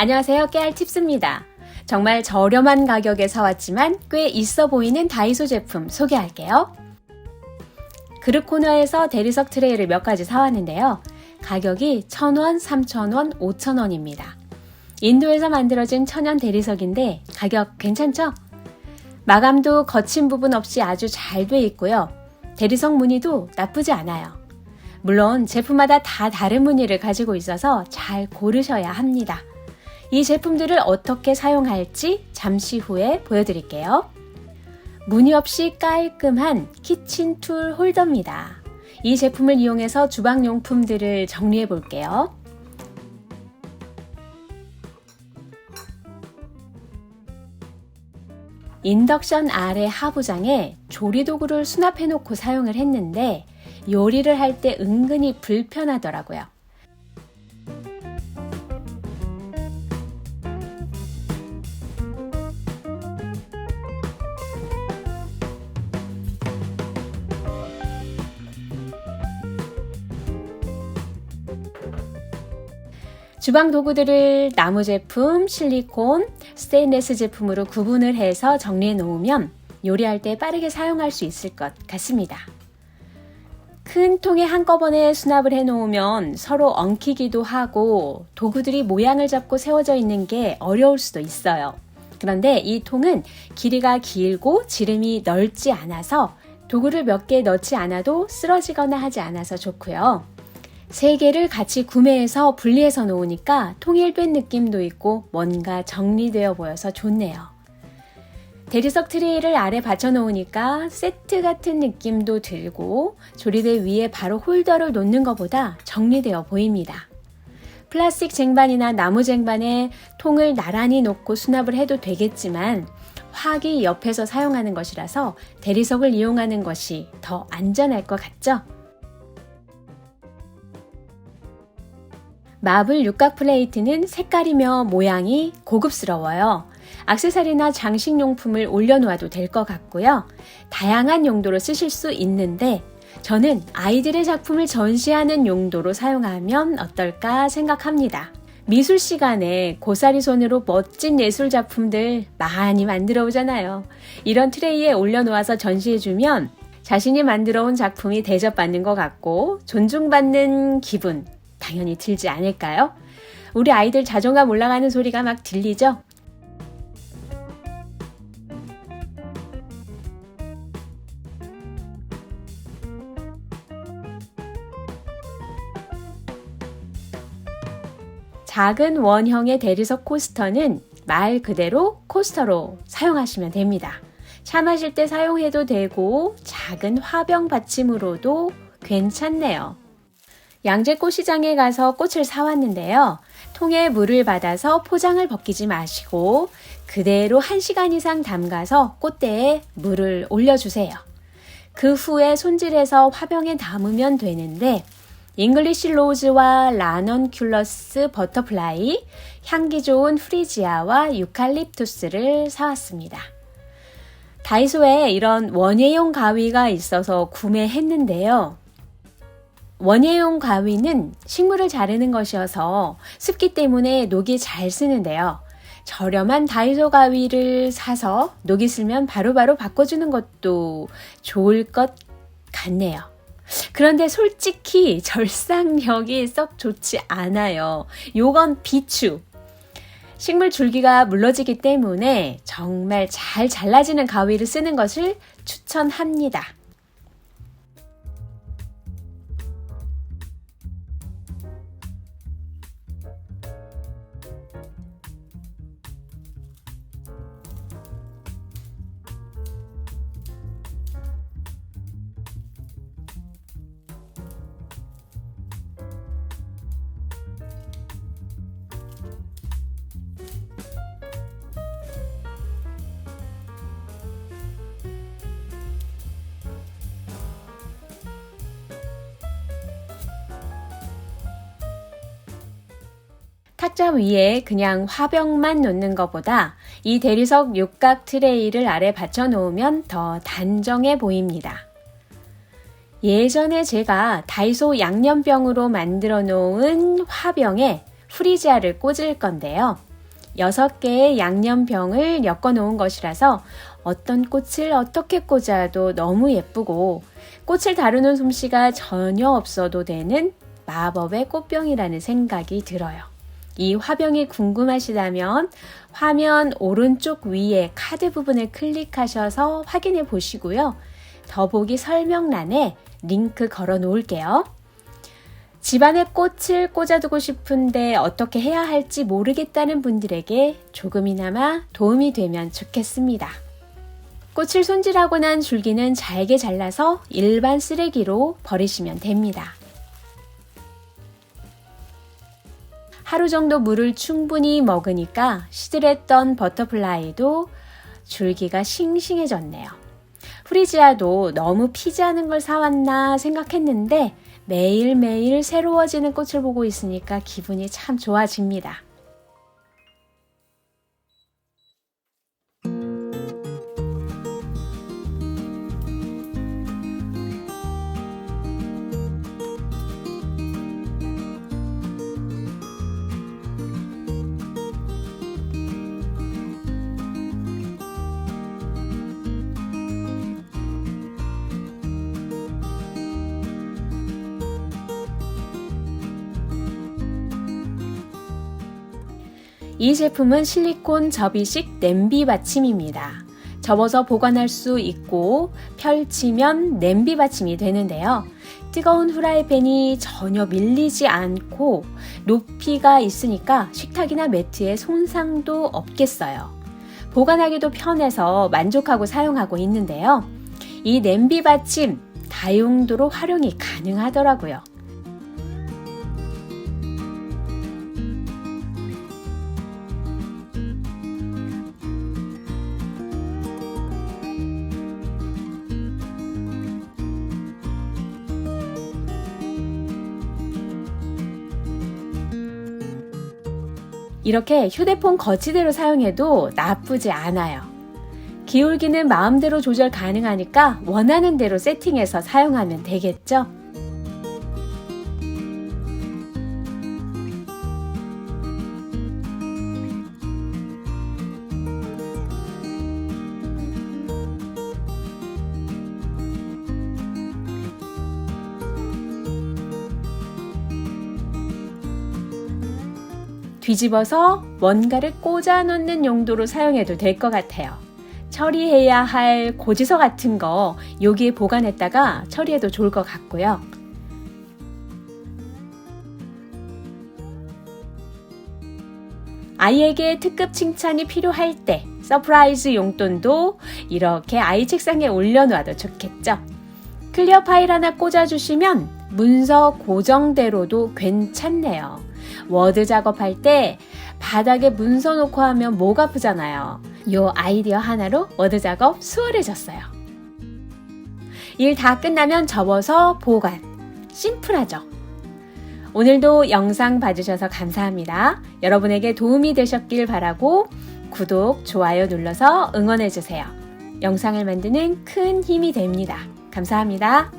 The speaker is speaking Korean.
안녕하세요. 깨알 팁스입니다. 정말 저렴한 가격에 사왔지만 꽤 있어 보이는 다이소 제품 소개할게요. 그릇 코너에서 대리석 트레이를 몇 가지 사왔는데요. 가격이 1,000원, 3,000원, 5,000원입니다. 인도에서 만들어진 천연 대리석인데 가격 괜찮죠? 마감도 거친 부분 없이 아주 잘 돼 있고요. 대리석 무늬도 나쁘지 않아요. 물론 제품마다 다 다른 무늬를 가지고 있어서 잘 고르셔야 합니다. 이 제품들을 어떻게 사용할지 잠시 후에 보여드릴게요. 무늬 없이 깔끔한 키친 툴 홀더입니다. 이 제품을 이용해서 주방용품들을 정리해 볼게요. 인덕션 아래 하부장에 조리도구를 수납해 놓고 사용을 했는데 요리를 할 때 은근히 불편하더라고요. 주방 도구들을 나무 제품, 실리콘, 스테인레스 제품으로 구분을 해서 정리해 놓으면 요리할 때 빠르게 사용할 수 있을 것 같습니다. 큰 통에 한꺼번에 수납을 해 놓으면 서로 엉키기도 하고 도구들이 모양을 잡고 세워져 있는 게 어려울 수도 있어요. 그런데 이 통은 길이가 길고 지름이 넓지 않아서 도구를 몇 개 넣지 않아도 쓰러지거나 하지 않아서 좋고요. 세 개를 같이 구매해서 분리해서 놓으니까 통일된 느낌도 있고 뭔가 정리되어 보여서 좋네요. 대리석 트레이를 아래 받쳐 놓으니까 세트 같은 느낌도 들고 조리대 위에 바로 홀더를 놓는 것보다 정리되어 보입니다. 플라스틱 쟁반이나 나무 쟁반에 통을 나란히 놓고 수납을 해도 되겠지만 화기 옆에서 사용하는 것이라서 대리석을 이용하는 것이 더 안전할 것 같죠? 마블 육각 플레이트는 색깔이며 모양이 고급스러워요. 악세사리나 장식용품을 올려놓아도 될 것 같고요. 다양한 용도로 쓰실 수 있는데 저는 아이들의 작품을 전시하는 용도로 사용하면 어떨까 생각합니다. 미술 시간에 고사리 손으로 멋진 예술 작품들 많이 만들어 오잖아요. 이런 트레이에 올려놓아서 전시해주면 자신이 만들어 온 작품이 대접받는 것 같고 존중받는 기분 당연히 들지 않을까요? 우리 아이들 자존감 올라가는 소리가 막 들리죠? 작은 원형의 대리석 코스터는 말 그대로 코스터로 사용하시면 됩니다. 차 마실 때 사용해도 되고 작은 화병 받침으로도 괜찮네요. 양재꽃 시장에 가서 꽃을 사왔는데요. 통에 물을 받아서 포장을 벗기지 마시고 그대로 1시간 이상 담가서 꽃대에 물을 올려주세요. 그 후에 손질해서 화병에 담으면 되는데 잉글리시 로즈와 라넌큘러스 버터플라이, 향기 좋은 프리지아와 유칼립투스를 사왔습니다. 다이소에 이런 원예용 가위가 있어서 구매했는데요. 원예용 가위는 식물을 자르는 것이어서 습기 때문에 녹이 잘 쓰는데요. 저렴한 다이소 가위를 사서 녹이 슬면 바로바로 바꿔주는 것도 좋을 것 같네요. 그런데 솔직히 절상력이 썩 좋지 않아요. 요건 비추. 식물 줄기가 물러지기 때문에 정말 잘 잘라지는 가위를 쓰는 것을 추천합니다. 탁자 위에 그냥 화병만 놓는 것보다 이 대리석 육각 트레이를 아래 받쳐 놓으면 더 단정해 보입니다. 예전에 제가 다이소 양념병으로 만들어 놓은 화병에 프리지아를 꽂을 건데요. 6개의 양념병을 엮어 놓은 것이라서 어떤 꽃을 어떻게 꽂아도 너무 예쁘고 꽃을 다루는 솜씨가 전혀 없어도 되는 마법의 꽃병이라는 생각이 들어요. 이 화병이 궁금하시다면 화면 오른쪽 위에 카드 부분을 클릭하셔서 확인해 보시고요. 더보기 설명란에 링크 걸어 놓을게요. 집안에 꽃을 꽂아두고 싶은데 어떻게 해야 할지 모르겠다는 분들에게 조금이나마 도움이 되면 좋겠습니다. 꽃을 손질하고 난 줄기는 잘게 잘라서 일반 쓰레기로 버리시면 됩니다. 하루 정도 물을 충분히 먹으니까 시들했던 버터플라이도 줄기가 싱싱해졌네요. 프리지아도 너무 피지 않은 걸 사왔나 생각했는데 매일매일 새로워지는 꽃을 보고 있으니까 기분이 참 좋아집니다. 이 제품은 실리콘 접이식 냄비 받침입니다. 접어서 보관할 수 있고 펼치면 냄비 받침이 되는데요. 뜨거운 후라이팬이 전혀 밀리지 않고 높이가 있으니까 식탁이나 매트에 손상도 없겠어요. 보관하기도 편해서 만족하고 사용하고 있는데요. 이 냄비 받침 다용도로 활용이 가능하더라고요. 이렇게 휴대폰 거치대로 사용해도 나쁘지 않아요. 기울기는 마음대로 조절 가능하니까 원하는 대로 세팅해서 사용하면 되겠죠? 뒤집어서 뭔가를 꽂아 놓는 용도로 사용해도 될 것 같아요. 처리해야 할 고지서 같은 거 여기에 보관했다가 처리해도 좋을 것 같고요. 아이에게 특급 칭찬이 필요할 때 서프라이즈 용돈도 이렇게 아이 책상에 올려놓아도 좋겠죠. 클리어 파일 하나 꽂아주시면 문서 고정대로도 괜찮네요. 워드 작업할 때 바닥에 문서 놓고 하면 목 아프잖아요. 요 아이디어 하나로 워드 작업 수월해졌어요. 일 다 끝나면 접어서 보관. 심플하죠? 오늘도 영상 봐주셔서 감사합니다. 여러분에게 도움이 되셨길 바라고 구독, 좋아요 눌러서 응원해주세요. 영상을 만드는 큰 힘이 됩니다. 감사합니다.